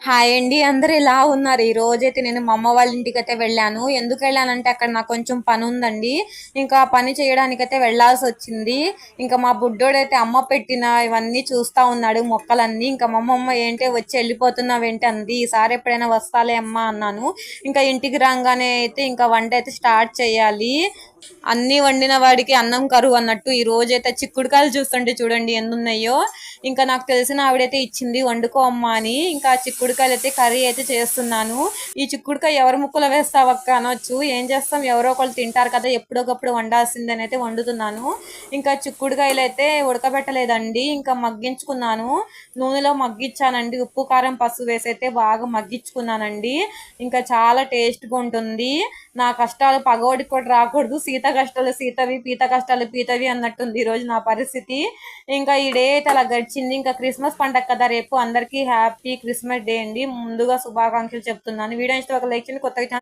Hi అండి. అందరు ఎలా ఉన్నారు? ఈ రోజైతే నేను మా అమ్మ వాళ్ళ ఇంటికి అయితే వెళ్ళాను. ఎందుకు వెళ్ళానంటే అక్కడ నాకు కొంచెం పని ఉందండి. ఇంకా పని చేయడానికి అయితే వెళ్ళాల్సి వచ్చింది. ఇంకా మా బుడ్డోడైతే అమ్మ పెట్టిన ఇవన్నీ చూస్తా ఉన్నాడు మొక్కలన్నీ. ఇంకా మా అమ్మమ్మ ఏంటి? వచ్చి వెళ్ళిపోతున్నావేంటి అంది. ఈసారి ఎప్పుడైనా వస్తాలే అమ్మ అన్నాను. ఇంకా ఇంటికి రాగానే అయితే ఇంకా వంట అయితే స్టార్ట్ చేయాలి. అన్ని వండిన వాడికి అన్నం కరువు అన్నట్టు ఈ రోజైతే చిక్కుడుకాయలు చూస్తుంటే చూడండి ఎన్ని ఉన్నాయో ఇంకా నాకు తెలిసిన ఆవిడైతే ఇచ్చింది వండుకో అమ్మా అని. ఇంకా చిక్కుడుకాయలు అయితే కర్రీ అయితే చేస్తున్నాను. ఈ చిక్కుడుకాయ ఎవరు ముక్కలు వేస్తావక్క అనొచ్చు. ఏం చేస్తాం? ఎవరో ఒకళ్ళు తింటారు కదా ఎప్పుడొకప్పుడు వండాల్సిందని అయితే వండుతున్నాను. ఇంకా చిక్కుడుకాయలు అయితే ఉడకబెట్టలేదండి. ఇంకా మగ్గించుకున్నాను. నూనెలో మగ్గించానండి. ఉప్పు కారం పసుపు వేసి అయితే బాగా మగ్గించుకున్నానండి. ఇంకా చాలా టేస్ట్గా ఉంటుంది. నా కష్టాలు పగోడికి కూడా రాకూడదు. సీత కష్టాలు సీతవి పీత కష్టాలు పీతవి అన్నట్టుంది ఈరోజు నా పరిస్థితి. ఇంకా ఈ డే అయితే అలా గడిచింది ఇంకా క్రిస్మస్ పండగ కదా రేపు అందరికీ హ్యాపీ క్రిస్మస్ డే అండి. ముందుగా శుభాకాంక్షలు చెప్తున్నాను. వీడియో ఇష్టం ఒక లైక్ చేయండి. కొత్తగా